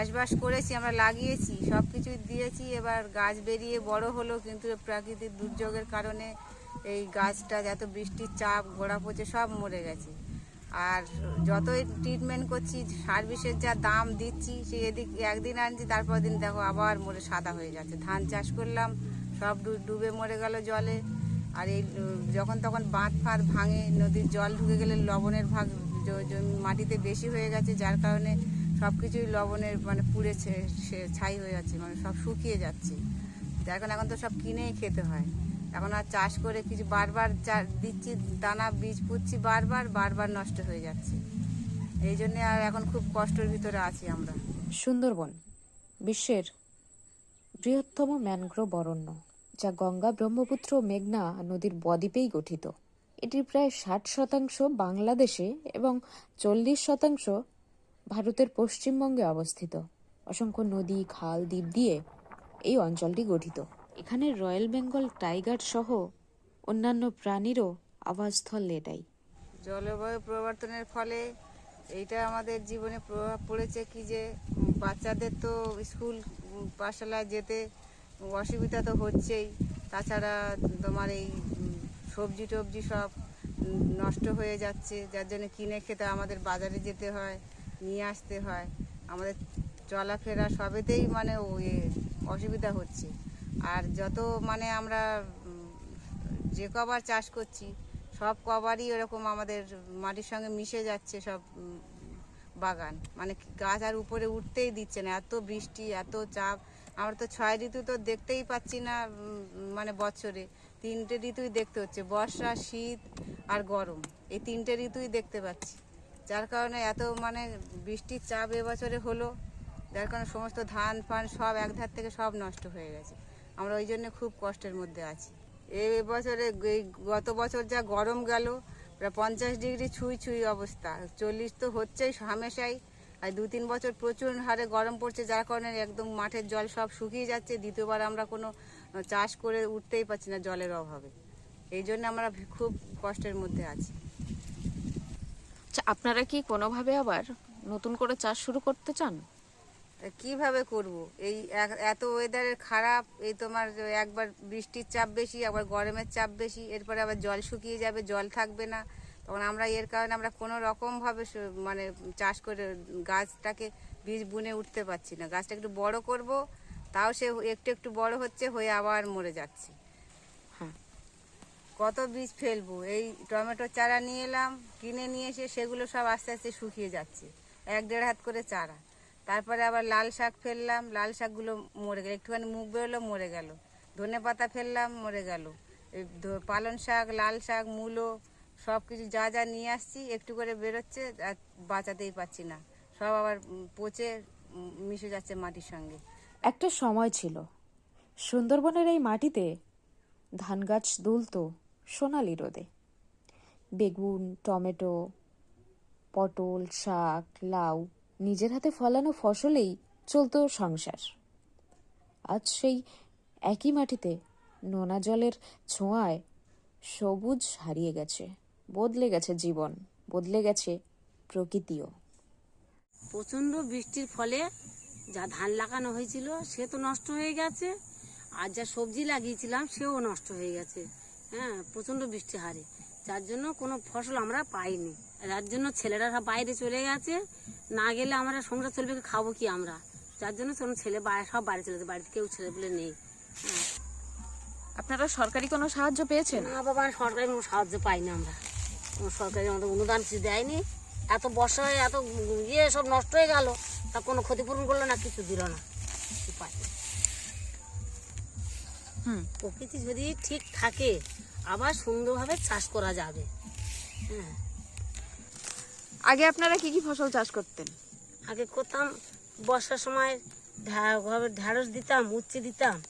চাষবাস করেছি, আমরা লাগিয়েছি সব কিছুই দিয়েছি, এবার গাছ বেরিয়ে বড় হলো, কিন্তু প্রাকৃতিক দুর্যোগের কারণে এই গাছটা এত বৃষ্টির চাপ, গোড়া পচে সব মরে গেছে। আর যতই ট্রিটমেন্ট করছি সার্ভিসের যা দাম দিচ্ছি, সে এদিক, একদিন আনছি, তারপর দিন দেখো আবার মরে সাদা হয়ে যাচ্ছে। ধান চাষ করলাম, সব ডুবে মরে গেল জলে। আর এই, যখন তখন বাঁধ ফাঁধ ভাঙে, নদীর জল ঢুকে গেলে লবণের ভাগ মাটিতে বেশি হয়ে গেছে, যার কারণে সব কিছুই লবণের মানে পুড়ে ছে- সে ছাই হয়ে যাচ্ছে মানে সব শুকিয়ে যাচ্ছে। কারণে এখন তো সব কিনেই খেতে হয়। এখন আর চাষ করে কিছু বারবার দিচ্ছি, দানা, বীজ পুচ্ছি বারবার বারবার নষ্ট হয়ে যাচ্ছে। এই জন্য আর এখন খুব কষ্টের ভিতরে আছি আমরা। সুন্দরবন, বিশ্বের বৃহত্তম ম্যানগ্রোভ অরণ্য, যা গঙ্গা, ব্রহ্মপুত্র মেঘনা নদীর বদ্বীপেই গঠিত। এটির প্রায় ষাট শতাংশ বাংলাদেশে এবং চল্লিশ শতাংশ ভারতের পশ্চিমবঙ্গে অবস্থিত। অসংখ্য নদী, খাল, দ্বীপ দিয়ে এই অঞ্চলটি গঠিত। এখানে রয়্যাল বেঙ্গল টাইগার সহ অন্যান্য প্রাণীরও আবাসস্থল এটাই। জলবায়ু পরিবর্তনের ফলে এইটা আমাদের জীবনে প্রভাব পড়েছে কি যে, বাচ্চাদের তো স্কুল পাঠশালায় যেতে অসুবিধা তো হচ্ছেই। তাছাড়া তোমার এই সবজি টবজি সব নষ্ট হয়ে যাচ্ছে, যার জন্য কিনে খেতে আমাদের বাজারে যেতে হয়। নিয়ে আসতে হয়। আমাদের চলাফেরা সবেতেই মানে অসুবিধা হচ্ছে। আর যত মানে আমরা যে কবার চাষ করছি, সব কবারই এরকম আমাদের মাটির সঙ্গে মিশে যাচ্ছে সব বাগান। মানে গাছ আর উপরে উঠতেই দিচ্ছে না। এত বৃষ্টি, এত চাপ। আমরা তো ছয় ঋতু তো দেখতেই পাচ্ছি না মানে বছরে। তিনটে ঋতুই দেখতে হচ্ছে। বর্ষা, শীত আর গরম। এই তিনটে ঋতুই দেখতে পাচ্ছি। যার কারণে এত মানে বৃষ্টির চাপ এবছরে হলো, যার কারণে সমস্ত ধান ফান সব এক ধার থেকে সব নষ্ট হয়ে গেছে। আমরা ওই জন্য খুব কষ্টের মধ্যে আছি। এই বছরে গত বছর যা গরম গেল, প্রায় পঞ্চাশ ডিগ্রি ছুঁই ছুঁই অবস্থা। চল্লিশ তো হচ্ছেই হামেশাই, আর দু তিন বছর প্রচুর হারে গরম পড়ছে, যার কারণে একদম মাঠের জল সব শুকিয়ে যাচ্ছে। দ্বিতীয়বার আমরা কোনো চাষ করে উঠতেই পারছি না জলের অভাবে। এই জন্য আমরা খুব কষ্টের মধ্যে আছি। আপনারা কি কোনোভাবে আবার নতুন করে চাষ শুরু করতে চান? কীভাবে করব? এই এত ওয়েদারের খারাপ, এই তোমার একবার বৃষ্টির চাপ বেশি, আবার গরমের চাপ বেশি, এরপরে আবার জল শুকিয়ে যাবে, জল থাকবে না। তখন আমরা এর কারণে আমরা কোনো রকমভাবে মানে চাষ করে গাছটাকে বীজ বুনে উঠতে পারছি না। গাছটা একটু বড় করব, তাও সে একটু একটু বড় হচ্ছে, হয়ে আবার মরে যাচ্ছে। কত বীজ ফেলব? এই টমেটো চারা নিয়ে এলাম, কিনে নিয়ে এসে সেগুলো সব আস্তে আস্তে শুকিয়ে যাচ্ছে। এক দেড় হাত করে চারা। তারপরে আবার লাল শাক ফেললাম, লাল শাকগুলো মরে গেল। একটুখানি মুখ বেরোলো, মরে গেল। ধনে পাতা ফেললাম, মরে গেল। এই ধ- পালং শাক, লাল শাক, মূলো সব কিছু যা যা নিয়ে আসছি, একটু করে বেরোচ্ছে, আর বাঁচাতেই পারছি না। সব আবার পচে মিশে যাচ্ছে মাটির সঙ্গে। একটা সময় ছিল। সুন্দরবনের এই মাটিতে ধান গাছ দুলত। সোনালি রোদে। বেগুন, টমেটো, পটল, শাক, লাউ, নিজের হাতে ফলানো ফসলেই চলতো সংসার। আজ সেই একই মাটিতে নোনা জলের ছোঁয়ায় সবুজ হারিয়ে গেছে, বদলে গেছে জীবন, বদলে গেছে প্রকৃতিও। প্রচণ্ড বৃষ্টির ফলে যা ধান লাগানো হয়েছিল সে তো নষ্ট হয়ে গেছে, আর যা সবজি লাগিয়েছিলাম সেও নষ্ট হয়ে গেছে। হ্যাঁ প্রচণ্ড বৃষ্টি হারে। যার জন্য কোনো ফসল আমরা পাইনি। যার জন্য ছেলেরা সব বাইরে চলে গেছে। না গেলে আমরা সংসার চলবে কি, খাব কি আমরা? যার জন্য কোনো ছেলে বাইরে সব বাড়ি চলে গেছে বাড়িতে কেউ ছেলে পেলে নেই। হ্যাঁ। আপনারা সরকারি কোনো সাহায্য পেয়েছেন? না বাবা সরকারি কোনো সাহায্য পাইনি আমরা। কোনো সরকারি আমাদের অনুদান কিছু দেয়নি। এত বর্ষা হয়ে এত ইয়ে সব নষ্ট হয়ে গেল। তা কোনো ক্ষতিপূরণ করল না কিছু দিল না। প্রকৃতি যদি ঠিক থাকে আবার সুন্দরভাবে চাষ করা যাবে। হ্যাঁ। আগে আপনারা কি কি ফসল চাষ করতেন? আগে করতাম বর্ষার সময় ঢ্যা- ঢ্যাঁড়স দিতাম উচ্ছে দিতাম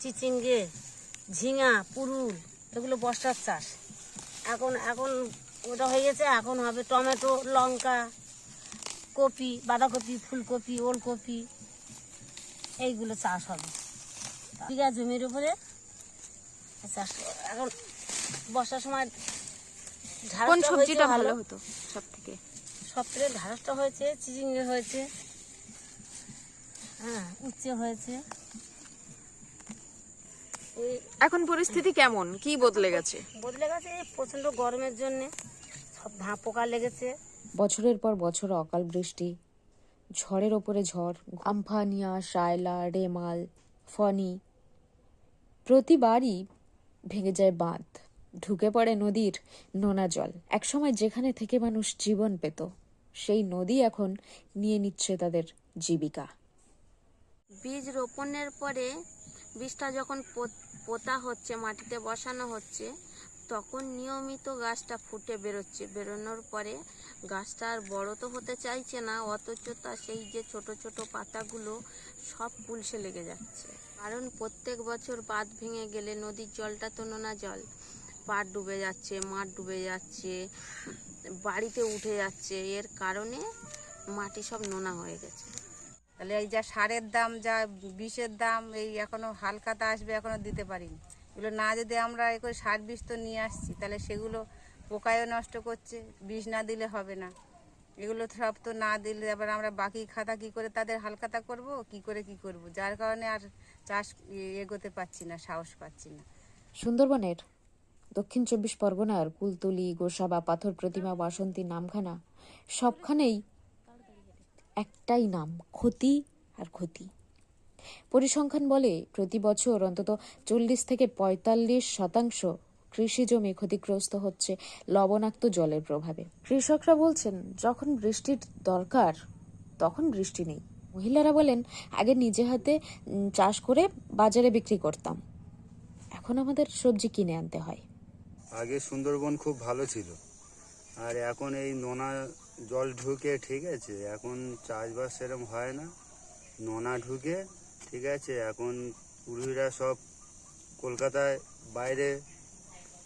চিচিঙ্গে ঝিঙা পুরুল এগুলো বর্ষার চাষ। এখন এখন ওটা হয়ে গেছে এখন হবে টমেটো লঙ্কা কপি বাঁধাকপি ফুলকপি ওলকপি এইগুলো চাষ হবে। বিঘা জমির উপরে। চাষ এখন বর্ষার সময় কোন সবজিটা ভালো? হতো সব থেকে সব থেকে হয়েছে চিচিঙ্গে হয়েছে। হ্যাঁ উচ্চে হয়েছে। এই এখন পরিস্থিতি কেমন? কি বদলে গেছে? বদলে গেছে এই প্রচণ্ড গরমের জন্যে। সব ধাঁ পোকা লেগেছে। বছরের পর বছর অকাল বৃষ্টি ঝড়ের ওপরে ঝড় আমফানিয়া শায়লা রেমাল ফনি প্রতিবারই ভেঙে যায় বাঁধ। ঢুকে পড়ে নদীর নোনা জল। একসময় যেখানে থেকে মানুষ জীবন পেত, সেই নদী এখন নিয়ে নিচ্ছে তাদের জীবিকা। বীজ রোপণের পরে বীজটা যখন পোতা হচ্ছে, মাটিতে বসানো হচ্ছে, তখন নিয়মিত গাছটা ফুটে বেরোচ্ছে। বেরোনোর পরে গাছটা আর বড় তো হতে চাইছে না, অথচ তা সেই যে ছোট ছোট পাতাগুলো সব কুলসে লেগে যাচ্ছে। কারণ প্রত্যেক বছর বাঁধ ভেঙে গেলে নদীর জলটা তো নোনা জল। পাট ডুবে যাচ্ছে, মাঠ ডুবে যাচ্ছে, বাড়িতে উঠে যাচ্ছে। এর কারণে মাটি সব নোনা হয়ে গেছে। তাহলে এই যা সারের দাম, যা বিষের দাম, এই এখনও হালকাতা আসবে, এখনও দিতে পারিনি। এগুলো না যদি আমরা এ করে সার বিষ তো নিয়ে আসছি, তাহলে সেগুলো পোকায়ও নষ্ট করছে বিষ না দিলে হবে না। এগুলো সব তো না দিলে আবার আমরা বাকি খাতা কি করে তাদের হালকাতা করব? কি করে কি করব? যার কারণে আর চাষ এগোতে পারছি না, সাহস পাচ্ছি না। সুন্দরবনের দক্ষিণ চব্বিশ পরগনার কুলতলি, গোসাবা, পাথর প্রতিমা, বাসন্তী, নামখানা, সবখানেই একটাই নাম, ক্ষতি আর ক্ষতি। পরিসংখ্যান বলে প্রতি বছর অন্তত চল্লিশ থেকে পঁয়তাল্লিশ শতাংশ কৃষি জমি ক্ষতিগ্রস্ত হচ্ছে লবণাক্ত জলের প্রভাবে। কৃষকরা বলছেন, যখন বৃষ্টির দরকার, তখন বৃষ্টি নেই। মহিলারা বলেন আগে নিজে হাতে চাষ করে বাজারে বিক্রি করতাম। এখন আমাদের সবজি কিনে আনতে হয়। আগে সুন্দরবন খুব ভালো ছিল। আর এখন এই নোনা জল ঢুকে ঠিক আছে এখন চাষবাস সেরকম হয় না। নোনা ঢুকে ঠিক আছে এখন পুরুষরা সব কলকাতায় বাইরে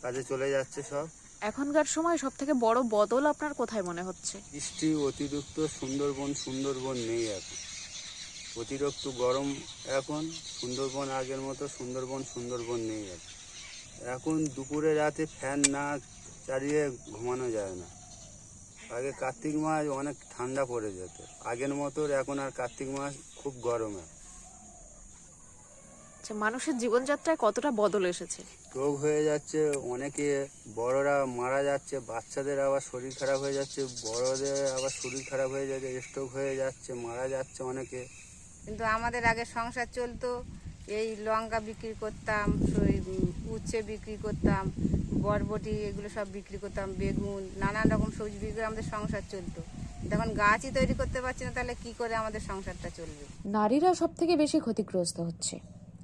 কাজে চলে যাচ্ছে সব। এখনকার সময় সব থেকে বড় বদল আপনার কোথায় মনে হচ্ছে? বৃষ্টি অতিরিক্ত সুন্দরবন সুন্দরবন নেই এখন। অতিরিক্ত গরম এখন সুন্দরবন আগের মতো সুন্দরবন সুন্দরবন নেই এখন এখন দুপুরে রাতে ফ্যান না চালিয়ে ঘুমানো যায় না। আগে কার্তিক মাস অনেক ঠান্ডা পড়ে যেত। আগের মতো এখন আর কার্তিক মাস খুব গরম। আচ্ছা মানুষের জীবনযাত্রায় কতটা বদল এসেছে? রোগ হয়ে যাচ্ছে অনেকে বড়রা মারা যাচ্ছে বাচ্চাদের আবার শরীর খারাপ হয়ে যাচ্ছে বড়দের আবার শরীর খারাপ হয়ে যাচ্ছে স্ট্রোক হয়ে যাচ্ছে মারা যাচ্ছে অনেকে। কিন্তু আমাদের আগে সংসার চলতো। এই লঙ্কা বিক্রি করতাম উচ্ছে বিক্রি করতাম বরবটি এগুলো সব বিক্রি করতাম বেগুন নানান রকম সবজি বিক্রি করে আমাদের সংসার চলতো। তখন গাছই তৈরি করতে পারছি না তাহলে কি করে আমাদের সংসারটা চলবে? নারীরা সব থেকে বেশি ক্ষতিগ্রস্ত হচ্ছে।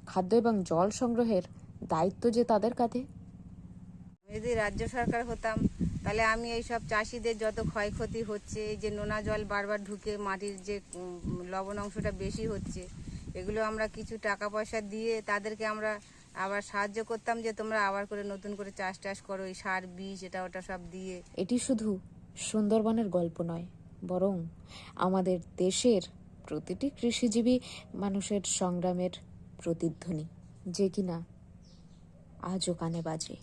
খাদ্য এবং জল সংগ্রহের দায়িত্ব যে তাদের কাঁধে। যদি রাজ্য সরকার হতাম তাহলে আমি এই সব চাষিদের যত ক্ষয়ক্ষতি হচ্ছে, এই যে নোনা জল বারবার ঢুকে মাটির যে লবণ অংশটা বেশি হচ্ছে, এগুলো আমরা কিছু টাকা পয়সা দিয়ে তাদেরকে আমরা আবার সাহায্য করতাম যে তোমরা আবার করে নতুন করে চাষ টাস করো, এই সার, বীজ, এটা ওটা সব দিয়ে। এটি শুধু সুন্দরবনের গল্প নয়, বরং আমাদের দেশের প্রতিটি কৃষিজীবী মানুষের সংগ্রামের প্রতিধ্বনি, যে কিনা আজও কানে বাজে।